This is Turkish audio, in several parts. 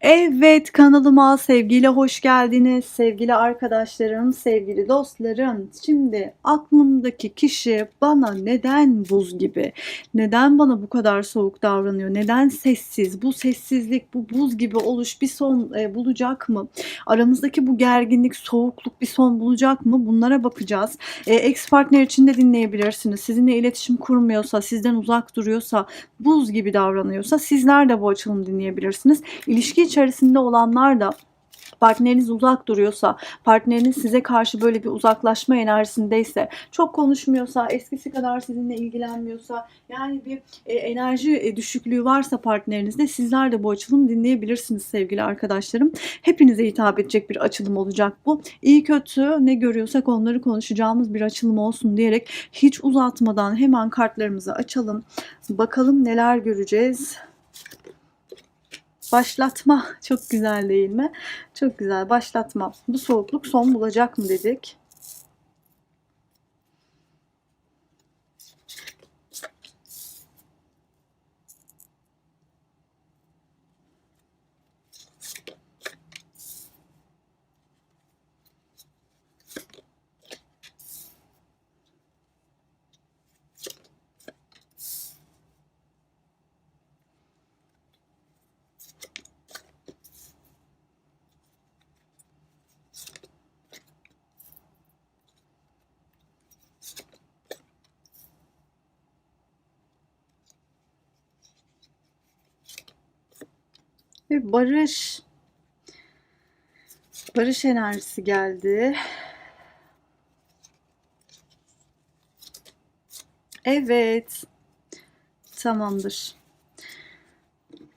Evet kanalıma sevgiyle hoş geldiniz sevgili arkadaşlarım, sevgili dostlarım. Şimdi aklımdaki kişi bana neden buz gibi, neden bana bu kadar soğuk davranıyor, neden sessiz, bu sessizlik, bu buz gibi oluş bir son e, bulacak mı? Aramızdaki bu gerginlik, soğukluk bir son bulacak mı? Bunlara bakacağız. E, ex partner için de dinleyebilirsiniz. Sizinle iletişim kurmuyorsa, sizden uzak duruyorsa, buz gibi davranıyorsa sizler de bu açılımı dinleyebilirsiniz. İlişki içerisinde olanlar da partneriniz uzak duruyorsa, partneriniz size karşı böyle bir uzaklaşma enerjisindeyse, çok konuşmuyorsa, eskisi kadar sizinle ilgilenmiyorsa, yani bir e, enerji e, düşüklüğü varsa partnerinizde sizler de bu açılımı dinleyebilirsiniz sevgili arkadaşlarım. Hepinize hitap edecek bir açılım olacak bu. İyi kötü ne görüyorsak onları konuşacağımız bir açılım olsun diyerek hiç uzatmadan hemen kartlarımızı açalım. Bakalım neler göreceğiz. Başlatma çok güzel değil mi? Çok güzel başlatma. Bu soğukluk son bulacak mı dedik. Ve barış barış enerjisi geldi. Evet. Tamamdır.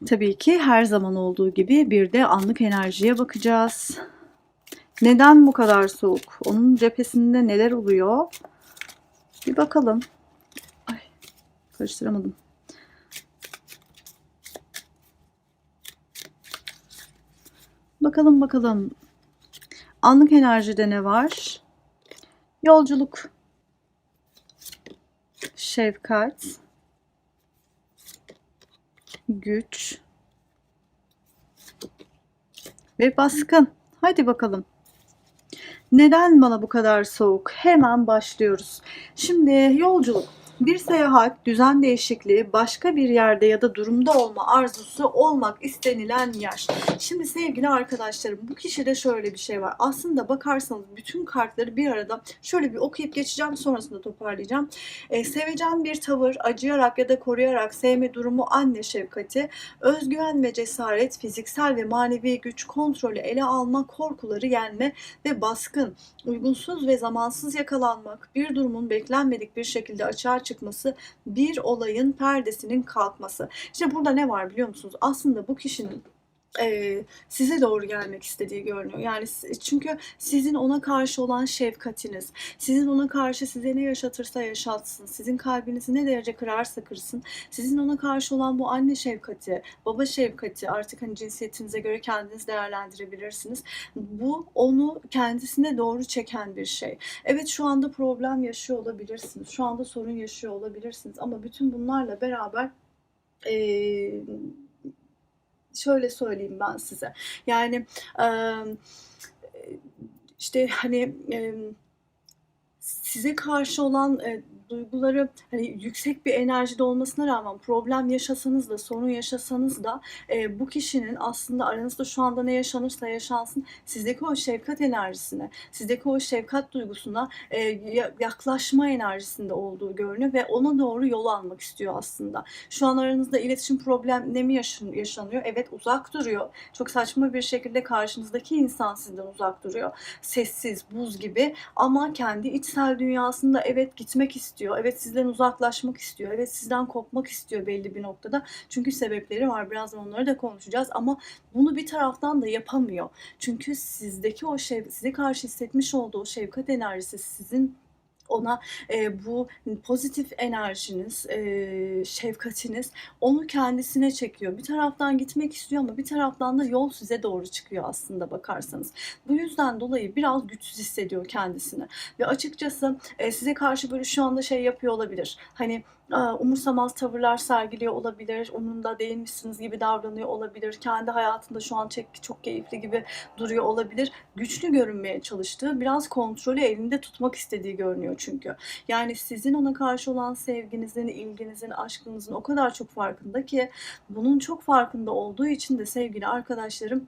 Tabii ki her zaman olduğu gibi bir de anlık enerjiye bakacağız. Neden bu kadar soğuk? Onun cephesinde neler oluyor? Bir bakalım. Ay, karıştıramadım. Bakalım bakalım. Anlık enerjide ne var? Yolculuk. Şefkat. Güç. Ve baskın. Hadi bakalım. Neden bana bu kadar soğuk? Hemen başlıyoruz. Şimdi yolculuk. Bir seyahat, düzen değişikliği, başka bir yerde ya da durumda olma arzusu olmak istenilen yer. Şimdi sevgili arkadaşlarım bu kişide şöyle bir şey var. Aslında bakarsanız bütün kartları bir arada şöyle bir okuyup geçeceğim sonrasında toparlayacağım. Ee, sevecen bir tavır, acıyarak ya da koruyarak sevme durumu anne şefkati, özgüven ve cesaret, fiziksel ve manevi güç, kontrolü ele alma, korkuları yenme ve baskın, uygunsuz ve zamansız yakalanmak, bir durumun beklenmedik bir şekilde açığa çıkması, bir olayın perdesinin kalkması. İşte burada ne var biliyor musunuz? Aslında bu kişinin e, size doğru gelmek istediği görünüyor. Yani çünkü sizin ona karşı olan şefkatiniz, sizin ona karşı size ne yaşatırsa yaşatsın, sizin kalbinizi ne derece kırarsa kırsın, sizin ona karşı olan bu anne şefkati, baba şefkati artık hani cinsiyetinize göre kendiniz değerlendirebilirsiniz. Bu onu kendisine doğru çeken bir şey. Evet şu anda problem yaşıyor olabilirsiniz, şu anda sorun yaşıyor olabilirsiniz ama bütün bunlarla beraber eee şöyle söyleyeyim ben size. Yani işte hani size karşı olan duyguları hani yüksek bir enerjide olmasına rağmen problem yaşasanız da sorun yaşasanız da e, bu kişinin aslında aranızda şu anda ne yaşanırsa yaşansın sizdeki o şefkat enerjisine, sizdeki o şefkat duygusuna e, ya- yaklaşma enerjisinde olduğu görünüyor ve ona doğru yol almak istiyor aslında. Şu an aranızda iletişim problemi yaşan- yaşanıyor. Evet uzak duruyor. Çok saçma bir şekilde karşınızdaki insan sizden uzak duruyor. Sessiz, buz gibi ama kendi içsel dünyasında evet gitmek istiyor. Evet sizden uzaklaşmak istiyor. Evet sizden kopmak istiyor belli bir noktada. Çünkü sebepleri var. Birazdan onları da konuşacağız ama bunu bir taraftan da yapamıyor. Çünkü sizdeki o şev size karşı hissetmiş olduğu şefkat enerjisi sizin ona e, bu pozitif enerjiniz, e, şefkatiniz onu kendisine çekiyor. Bir taraftan gitmek istiyor ama bir taraftan da yol size doğru çıkıyor aslında bakarsanız. Bu yüzden dolayı biraz güçsüz hissediyor kendisini. Ve açıkçası e, size karşı böyle şu anda şey yapıyor olabilir. Hani umursamaz tavırlar sergiliyor olabilir. Onun da değilmişsiniz gibi davranıyor olabilir. Kendi hayatında şu an çok, çok keyifli gibi duruyor olabilir. Güçlü görünmeye çalıştığı, biraz kontrolü elinde tutmak istediği görünüyor çünkü. Yani sizin ona karşı olan sevginizin, ilginizin, aşkınızın o kadar çok farkında ki bunun çok farkında olduğu için de sevgili arkadaşlarım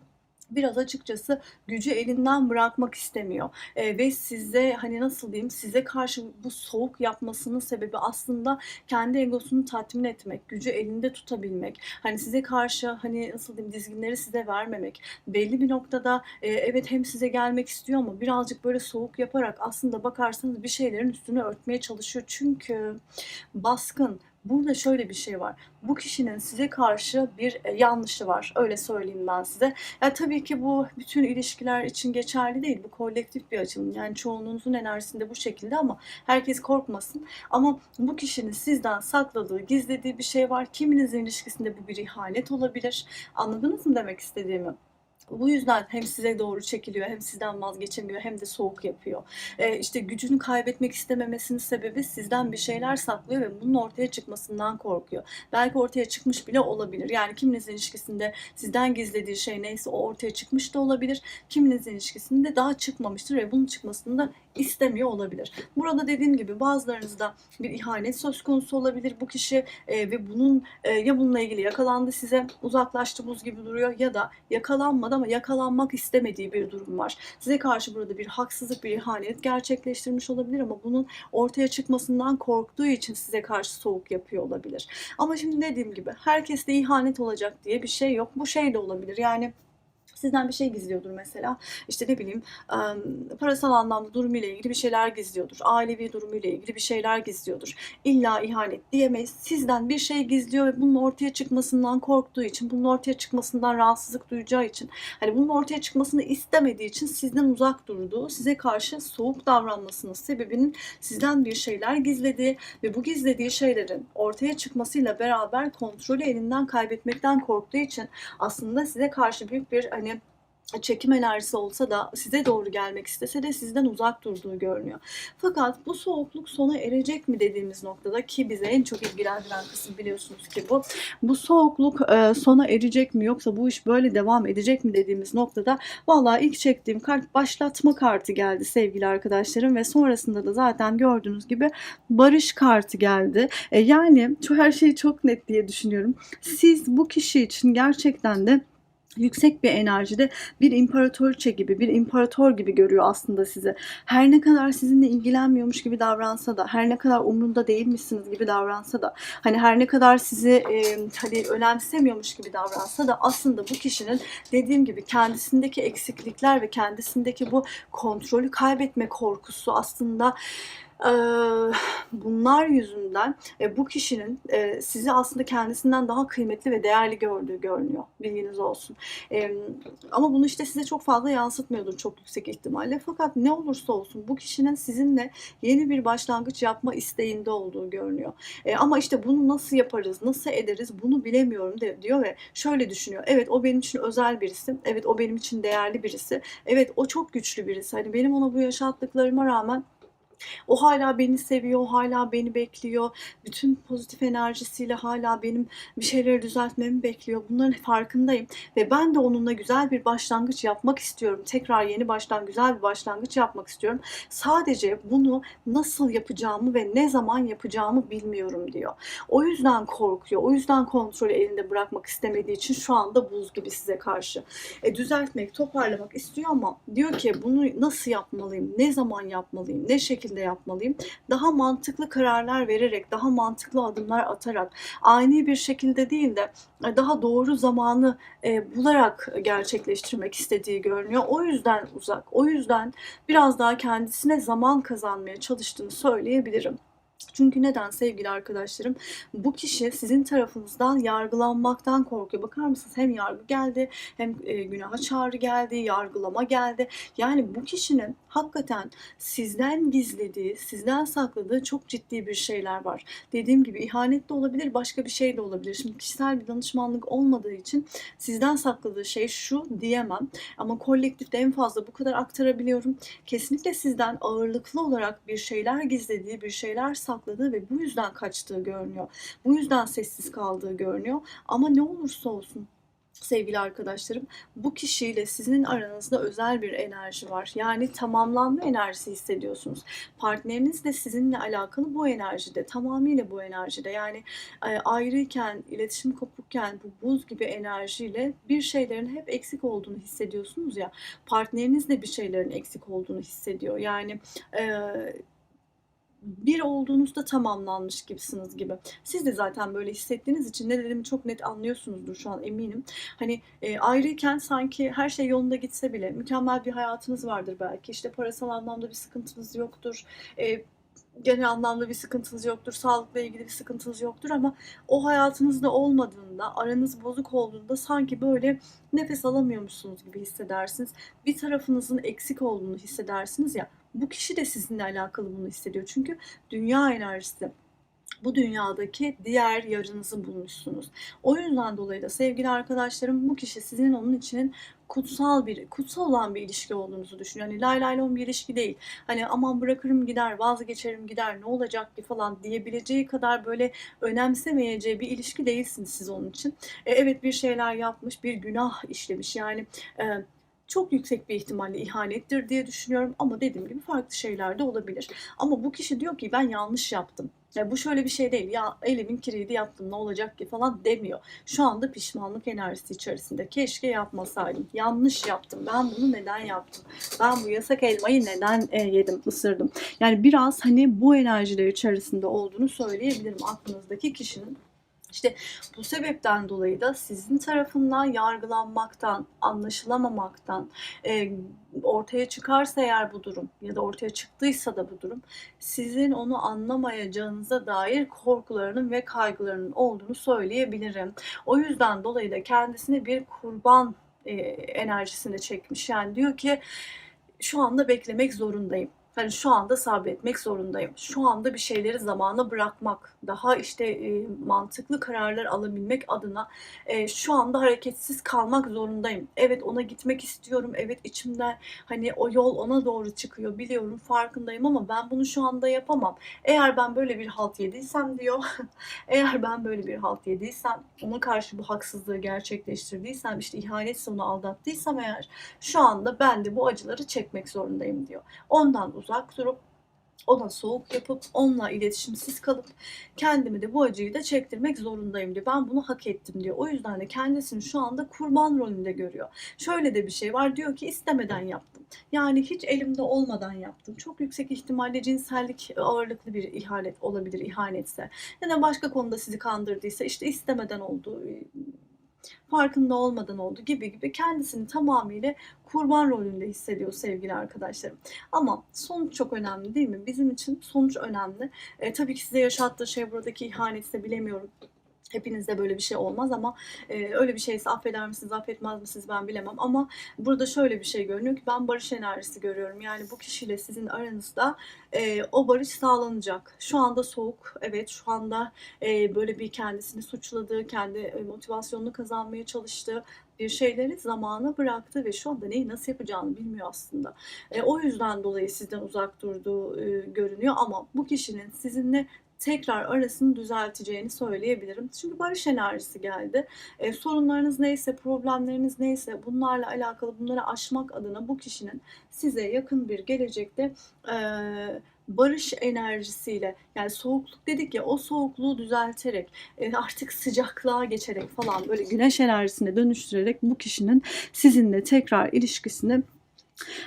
biraz açıkçası gücü elinden bırakmak istemiyor. E, ve size hani nasıl diyeyim size karşı bu soğuk yapmasının sebebi aslında kendi egosunu tatmin etmek, gücü elinde tutabilmek. Hani size karşı hani nasıl diyeyim dizginleri size vermemek. Belli bir noktada e, evet hem size gelmek istiyor ama birazcık böyle soğuk yaparak aslında bakarsanız bir şeylerin üstünü örtmeye çalışıyor. Çünkü baskın, Burada şöyle bir şey var. Bu kişinin size karşı bir e, yanlışı var. Öyle söyleyeyim ben size. Ya tabii ki bu bütün ilişkiler için geçerli değil. Bu kolektif bir açılım. Yani çoğunluğunuzun enerjisinde bu şekilde ama herkes korkmasın. Ama bu kişinin sizden sakladığı, gizlediği bir şey var. Kiminizin ilişkisinde bu bir ihanet olabilir. Anladınız mı demek istediğimi? Bu yüzden hem size doğru çekiliyor, hem sizden vazgeçemiyor, hem de soğuk yapıyor. Ee, işte gücünü kaybetmek istememesinin sebebi sizden bir şeyler saklıyor ve bunun ortaya çıkmasından korkuyor. Belki ortaya çıkmış bile olabilir. Yani kiminizin ilişkisinde sizden gizlediği şey neyse o ortaya çıkmış da olabilir. Kiminizin ilişkisinde daha çıkmamıştır ve bunun çıkmasını da istemiyor olabilir. Burada dediğim gibi bazılarınızda bir ihanet söz konusu olabilir bu kişi e, ve bunun e, ya bununla ilgili yakalandı size uzaklaştı buz gibi duruyor ya da yakalanmadı ama yakalanmak istemediği bir durum var. Size karşı burada bir haksızlık, bir ihanet gerçekleştirmiş olabilir ama bunun ortaya çıkmasından korktuğu için size karşı soğuk yapıyor olabilir. Ama şimdi dediğim gibi herkeste ihanet olacak diye bir şey yok. Bu şey de olabilir. Yani sizden bir şey gizliyordur mesela. İşte ne bileyim parasal anlamda durumuyla ilgili bir şeyler gizliyordur. Ailevi durumuyla ilgili bir şeyler gizliyordur. İlla ihanet diyemeyiz. Sizden bir şey gizliyor ve bunun ortaya çıkmasından korktuğu için, bunun ortaya çıkmasından rahatsızlık duyacağı için, hani bunun ortaya çıkmasını istemediği için sizden uzak durduğu, size karşı soğuk davranmasının sebebinin sizden bir şeyler gizlediği ve bu gizlediği şeylerin ortaya çıkmasıyla beraber kontrolü elinden kaybetmekten korktuğu için aslında size karşı büyük bir hani çekim enerjisi olsa da size doğru gelmek istese de sizden uzak durduğu görünüyor. Fakat bu soğukluk sona erecek mi dediğimiz noktada ki bize en çok ilgilendiren kısım biliyorsunuz ki bu. Bu soğukluk e, sona erecek mi yoksa bu iş böyle devam edecek mi dediğimiz noktada vallahi ilk çektiğim kart başlatma kartı geldi sevgili arkadaşlarım ve sonrasında da zaten gördüğünüz gibi barış kartı geldi. E, yani şu her şey çok net diye düşünüyorum. Siz bu kişi için gerçekten de yüksek bir enerjide bir imparatoriçe gibi, bir imparator gibi görüyor aslında sizi. Her ne kadar sizinle ilgilenmiyormuş gibi davransa da, her ne kadar umrunda değilmişsiniz gibi davransa da, hani her ne kadar sizi e, hani önemsemiyormuş gibi davransa da aslında bu kişinin dediğim gibi kendisindeki eksiklikler ve kendisindeki bu kontrolü kaybetme korkusu aslında bunlar yüzünden bu kişinin sizi aslında kendisinden daha kıymetli ve değerli gördüğü görünüyor. Bilginiz olsun. Ama bunu işte size çok fazla yansıtmıyordur çok yüksek ihtimalle. Fakat ne olursa olsun bu kişinin sizinle yeni bir başlangıç yapma isteğinde olduğu görünüyor. Ama işte bunu nasıl yaparız, nasıl ederiz bunu bilemiyorum diyor ve şöyle düşünüyor. Evet o benim için özel birisi. Evet o benim için değerli birisi. Evet o çok güçlü birisi. Hani benim ona bu yaşattıklarıma rağmen o hala beni seviyor, hala beni bekliyor. Bütün pozitif enerjisiyle hala benim bir şeyleri düzeltmemi bekliyor. Bunların farkındayım ve ben de onunla güzel bir başlangıç yapmak istiyorum. Tekrar yeni baştan güzel bir başlangıç yapmak istiyorum. Sadece bunu nasıl yapacağımı ve ne zaman yapacağımı bilmiyorum diyor. O yüzden korkuyor. O yüzden kontrolü elinde bırakmak istemediği için şu anda buz gibi size karşı. E, düzeltmek, toparlamak istiyor ama diyor ki bunu nasıl yapmalıyım, ne zaman yapmalıyım, ne şekilde şekilde yapmalıyım? Daha mantıklı kararlar vererek, daha mantıklı adımlar atarak, ani bir şekilde değil de e, daha doğru zamanı e, bularak gerçekleştirmek istediği görünüyor. O yüzden uzak, o yüzden biraz daha kendisine zaman kazanmaya çalıştığını söyleyebilirim. Çünkü neden sevgili arkadaşlarım? Bu kişi sizin tarafınızdan yargılanmaktan korkuyor. Bakar mısınız? Hem yargı geldi, hem e, günaha çağrı geldi, yargılama geldi. Yani bu kişinin hakikaten sizden gizlediği, sizden sakladığı çok ciddi bir şeyler var. Dediğim gibi ihanet de olabilir, başka bir şey de olabilir. Şimdi kişisel bir danışmanlık olmadığı için sizden sakladığı şey şu diyemem. Ama kolektifte en fazla bu kadar aktarabiliyorum. Kesinlikle sizden ağırlıklı olarak bir şeyler gizlediği, bir şeyler ve bu yüzden kaçtığı görünüyor. Bu yüzden sessiz kaldığı görünüyor. Ama ne olursa olsun sevgili arkadaşlarım bu kişiyle sizin aranızda özel bir enerji var. Yani tamamlanma enerjisi hissediyorsunuz. Partneriniz de sizinle alakalı bu enerjide, tamamıyla bu enerjide. Yani e, ayrıyken, iletişim kopukken bu buz gibi enerjiyle bir şeylerin hep eksik olduğunu hissediyorsunuz ya. Partneriniz de bir şeylerin eksik olduğunu hissediyor. Yani e, bir olduğunuzda tamamlanmış gibisiniz gibi. Siz de zaten böyle hissettiğiniz için ne dediğimi çok net anlıyorsunuzdur şu an eminim. Hani e, ayrıyken sanki her şey yolunda gitse bile mükemmel bir hayatınız vardır belki. İşte parasal anlamda bir sıkıntınız yoktur. E, genel anlamda bir sıkıntınız yoktur, sağlıkla ilgili bir sıkıntınız yoktur ama o hayatınızda olmadığında, aranız bozuk olduğunda sanki böyle nefes alamıyormuşsunuz gibi hissedersiniz. Bir tarafınızın eksik olduğunu hissedersiniz ya. Bu kişi de sizinle alakalı bunu hissediyor. Çünkü dünya enerjisi bu dünyadaki diğer yarınızı bulmuşsunuz. O yüzden dolayı da sevgili arkadaşlarım bu kişi sizin onun için kutsal bir, kutsal olan bir ilişki olduğunuzu düşünüyor. Hani lay lay lon bir ilişki değil. Hani aman bırakırım gider, vazgeçerim gider, ne olacak ki falan diyebileceği kadar böyle önemsemeyeceği bir ilişki değilsiniz siz onun için. E, evet bir şeyler yapmış, bir günah işlemiş. Yani e, çok yüksek bir ihtimalle ihanettir diye düşünüyorum ama dediğim gibi farklı şeyler de olabilir. Ama bu kişi diyor ki ben yanlış yaptım. Ya bu şöyle bir şey değil. Ya elimin kiriydi yaptım ne olacak ki falan demiyor. Şu anda pişmanlık enerjisi içerisinde. Keşke yapmasaydım. Yanlış yaptım. Ben bunu neden yaptım? Ben bu yasak elmayı neden e, yedim, ısırdım? Yani biraz hani bu enerjiler içerisinde olduğunu söyleyebilirim aklınızdaki kişinin. İşte bu sebepten dolayı da sizin tarafından yargılanmaktan, anlaşılamamaktan, e, ortaya çıkarsa eğer bu durum ya da ortaya çıktıysa da bu durum sizin onu anlamayacağınıza dair korkularının ve kaygılarının olduğunu söyleyebilirim. O yüzden dolayı da kendisine bir kurban e, enerjisini çekmiş. Yani diyor ki şu anda beklemek zorundayım. Hani şu anda sabretmek zorundayım. Şu anda bir şeyleri zamana bırakmak, daha işte e, mantıklı kararlar alabilmek adına e, şu anda hareketsiz kalmak zorundayım. Evet ona gitmek istiyorum. Evet içimden hani o yol ona doğru çıkıyor biliyorum farkındayım ama ben bunu şu anda yapamam. Eğer ben böyle bir halt yediysem diyor. eğer ben böyle bir halt yediysem ona karşı bu haksızlığı gerçekleştirdiysem işte ihanetse onu aldattıysam eğer şu anda ben de bu acıları çekmek zorundayım diyor. Ondan uzak durup ona soğuk yapıp onunla iletişimsiz kalıp kendimi de bu acıyı da çektirmek zorundayım diyor. Ben bunu hak ettim diyor. O yüzden de kendisini şu anda kurban rolünde görüyor. Şöyle de bir şey var diyor ki istemeden yaptım. Yani hiç elimde olmadan yaptım. Çok yüksek ihtimalle cinsellik ağırlıklı bir ihanet olabilir ihanetse. Ya da başka konuda sizi kandırdıysa işte istemeden oldu farkında olmadan oldu gibi gibi kendisini tamamıyla kurban rolünde hissediyor sevgili arkadaşlarım. Ama sonuç çok önemli değil mi? Bizim için sonuç önemli. E, tabii ki size yaşattığı şey buradaki ihaneti de bilemiyorum. Hepinizde böyle bir şey olmaz ama e, öyle bir şeyse affeder misiniz, affetmez misiniz ben bilemem. Ama burada şöyle bir şey görünüyor ki ben barış enerjisi görüyorum. Yani bu kişiyle sizin aranızda e, o barış sağlanacak. Şu anda soğuk, evet şu anda e, böyle bir kendisini suçladığı, kendi e, motivasyonunu kazanmaya çalıştığı bir şeyleri zamana bıraktı ve şu anda neyi nasıl yapacağını bilmiyor aslında. E, o yüzden dolayı sizden uzak durduğu e, görünüyor ama bu kişinin sizinle tekrar arasını düzelteceğini söyleyebilirim. Çünkü barış enerjisi geldi. E, sorunlarınız neyse, problemleriniz neyse bunlarla alakalı bunları aşmak adına bu kişinin size yakın bir gelecekte e, barış enerjisiyle yani soğukluk dedik ya o soğukluğu düzelterek e, artık sıcaklığa geçerek falan böyle güneş enerjisine dönüştürerek bu kişinin sizinle tekrar ilişkisini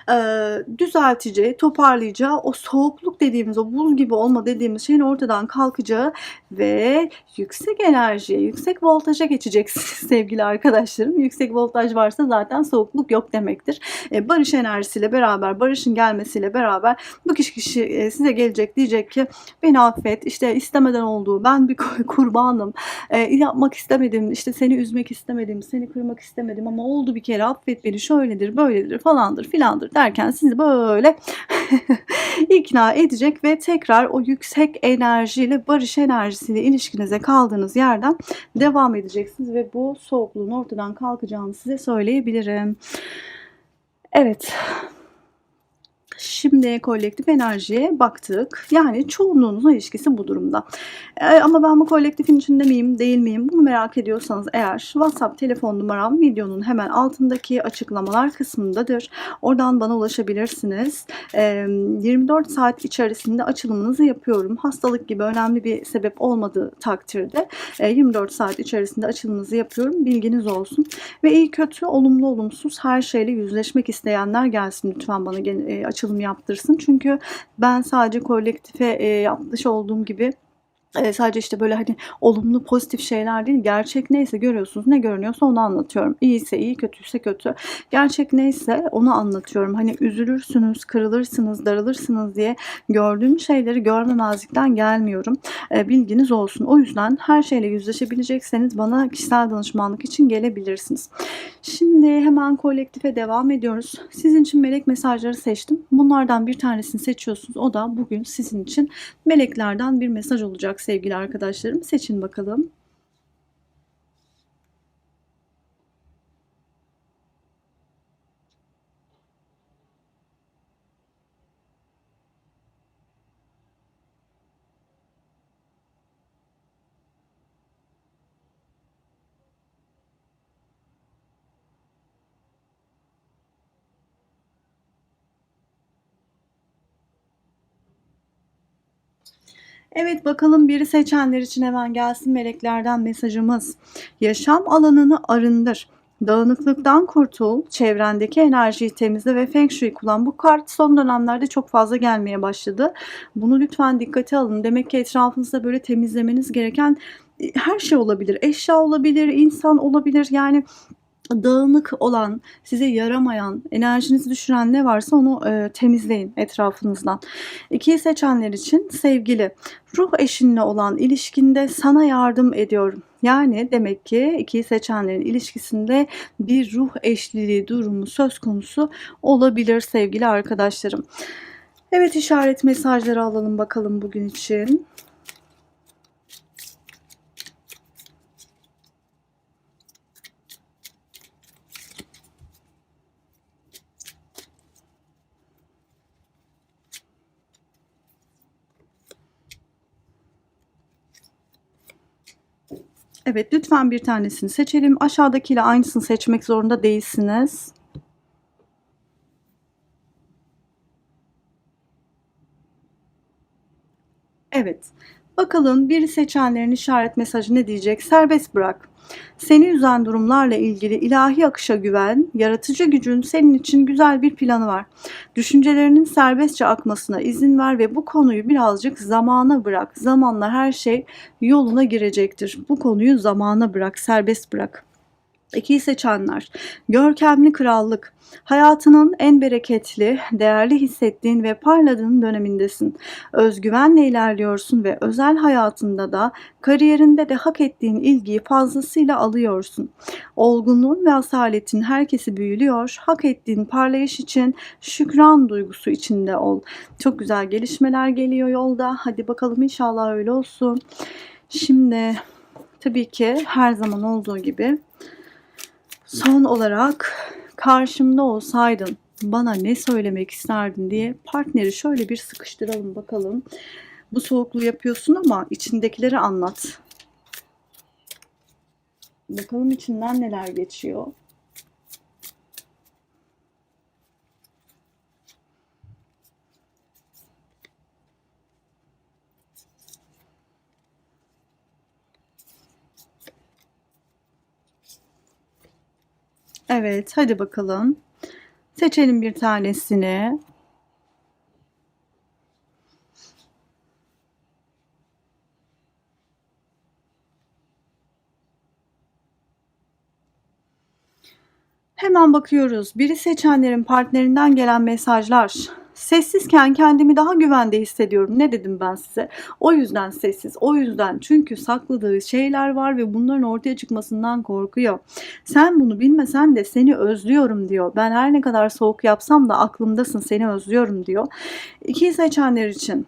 Eee, düzelteceği, toparlayacağı, o soğukluk dediğimiz, o buz gibi olma dediğimiz şeyin ortadan kalkacağı ve yüksek enerjiye, yüksek voltaja geçeceksiniz sevgili arkadaşlarım. Yüksek voltaj varsa zaten soğukluk yok demektir. Eee, barış enerjisiyle beraber, barışın gelmesiyle beraber bu kişi, kişi eee, size gelecek diyecek ki beni affet, işte istemeden olduğu, ben bir kurbanım, eee, yapmak istemedim, işte seni üzmek istemedim, seni kırmak istemedim ama oldu bir kere affet beni şöyledir, böyledir falandır filandır derken sizi böyle ikna edecek ve tekrar o yüksek enerjiyle, barış enerjisiyle ilişkinize kaldığınız yerden devam edeceksiniz ve bu soğukluğun ortadan kalkacağını size söyleyebilirim. Evet. Şimdi kolektif enerjiye baktık. Yani çoğunluğunuzun ilişkisi bu durumda. Ee, ama ben bu kolektifin içinde miyim, değil miyim? Bunu merak ediyorsanız eğer WhatsApp telefon numaram videonun hemen altındaki açıklamalar kısmındadır. Oradan bana ulaşabilirsiniz. Ee, 24 saat içerisinde açılımınızı yapıyorum. Hastalık gibi önemli bir sebep olmadığı takdirde e, 24 saat içerisinde açılımınızı yapıyorum. Bilginiz olsun. Ve iyi kötü, olumlu olumsuz her şeyle yüzleşmek isteyenler gelsin lütfen bana e, açılım yaptırsın. Çünkü ben sadece kolektife e, yapmış olduğum gibi e, sadece işte böyle hani olumlu pozitif şeyler değil gerçek neyse görüyorsunuz ne görünüyorsa onu anlatıyorum. İyiyse iyi kötüyse kötü. Gerçek neyse onu anlatıyorum. Hani üzülürsünüz kırılırsınız darılırsınız diye gördüğüm şeyleri görmemezlikten gelmiyorum. E, bilginiz olsun. O yüzden her şeyle yüzleşebilecekseniz bana kişisel danışmanlık için gelebilirsiniz. Şimdi hemen kolektife devam ediyoruz. Sizin için melek mesajları seçtim. Bunlardan bir tanesini seçiyorsunuz. O da bugün sizin için meleklerden bir mesaj olacak sevgili arkadaşlarım. Seçin bakalım. Evet bakalım biri seçenler için hemen gelsin meleklerden mesajımız. Yaşam alanını arındır. Dağınıklıktan kurtul, çevrendeki enerjiyi temizle ve Feng Shui kullan. Bu kart son dönemlerde çok fazla gelmeye başladı. Bunu lütfen dikkate alın. Demek ki etrafınızda böyle temizlemeniz gereken e, her şey olabilir. Eşya olabilir, insan olabilir. Yani dağınık olan, size yaramayan, enerjinizi düşüren ne varsa onu e, temizleyin etrafınızdan. İkiyi seçenler için sevgili, ruh eşinle olan ilişkinde sana yardım ediyorum. Yani demek ki ikiyi seçenlerin ilişkisinde bir ruh eşliliği durumu söz konusu olabilir sevgili arkadaşlarım. Evet işaret mesajları alalım bakalım bugün için. Evet lütfen bir tanesini seçelim. Aşağıdakiyle aynısını seçmek zorunda değilsiniz. Evet. Bakalım bir seçenlerin işaret mesajı ne diyecek? Serbest bırak. Seni üzen durumlarla ilgili ilahi akışa güven, yaratıcı gücün senin için güzel bir planı var. Düşüncelerinin serbestçe akmasına izin ver ve bu konuyu birazcık zamana bırak. Zamanla her şey yoluna girecektir. Bu konuyu zamana bırak, serbest bırak. İkiyi seçenler. Görkemli krallık. Hayatının en bereketli, değerli hissettiğin ve parladığın dönemindesin. Özgüvenle ilerliyorsun ve özel hayatında da kariyerinde de hak ettiğin ilgiyi fazlasıyla alıyorsun. Olgunluğun ve asaletin herkesi büyülüyor. Hak ettiğin parlayış için şükran duygusu içinde ol. Çok güzel gelişmeler geliyor yolda. Hadi bakalım inşallah öyle olsun. Şimdi tabii ki her zaman olduğu gibi Son olarak karşımda olsaydın bana ne söylemek isterdin diye partneri şöyle bir sıkıştıralım bakalım. Bu soğukluğu yapıyorsun ama içindekileri anlat. Bakalım içinden neler geçiyor. Evet, hadi bakalım. Seçelim bir tanesini. Hemen bakıyoruz. Biri seçenlerin partnerinden gelen mesajlar. Sessizken kendimi daha güvende hissediyorum. Ne dedim ben size? O yüzden sessiz. O yüzden çünkü sakladığı şeyler var ve bunların ortaya çıkmasından korkuyor. Sen bunu bilmesen de seni özlüyorum diyor. Ben her ne kadar soğuk yapsam da aklımdasın. Seni özlüyorum diyor. İki seçenler için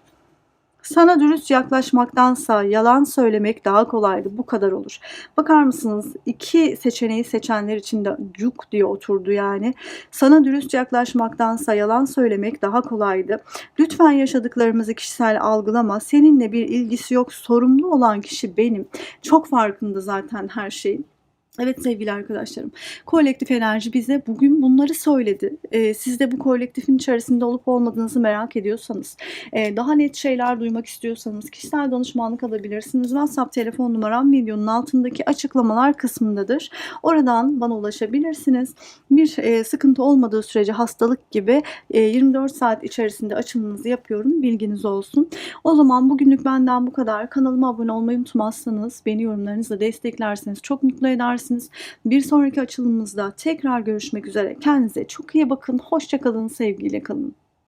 sana dürüst yaklaşmaktansa yalan söylemek daha kolaydı. Bu kadar olur. Bakar mısınız? İki seçeneği seçenler için de cuk diye oturdu yani. Sana dürüst yaklaşmaktansa yalan söylemek daha kolaydı. Lütfen yaşadıklarımızı kişisel algılama. Seninle bir ilgisi yok. Sorumlu olan kişi benim. Çok farkında zaten her şeyin. Evet sevgili arkadaşlarım, kolektif enerji bize bugün bunları söyledi. Ee, siz de bu kolektifin içerisinde olup olmadığınızı merak ediyorsanız, e, daha net şeyler duymak istiyorsanız kişisel danışmanlık alabilirsiniz. WhatsApp telefon numaram videonun altındaki açıklamalar kısmındadır. Oradan bana ulaşabilirsiniz. Bir e, sıkıntı olmadığı sürece hastalık gibi e, 24 saat içerisinde açılımınızı yapıyorum. Bilginiz olsun. O zaman bugünlük benden bu kadar. Kanalıma abone olmayı unutmazsanız, beni yorumlarınızla desteklerseniz çok mutlu edersiniz. Bir sonraki açılımımızda tekrar görüşmek üzere. Kendinize çok iyi bakın. Hoşçakalın, sevgiyle kalın.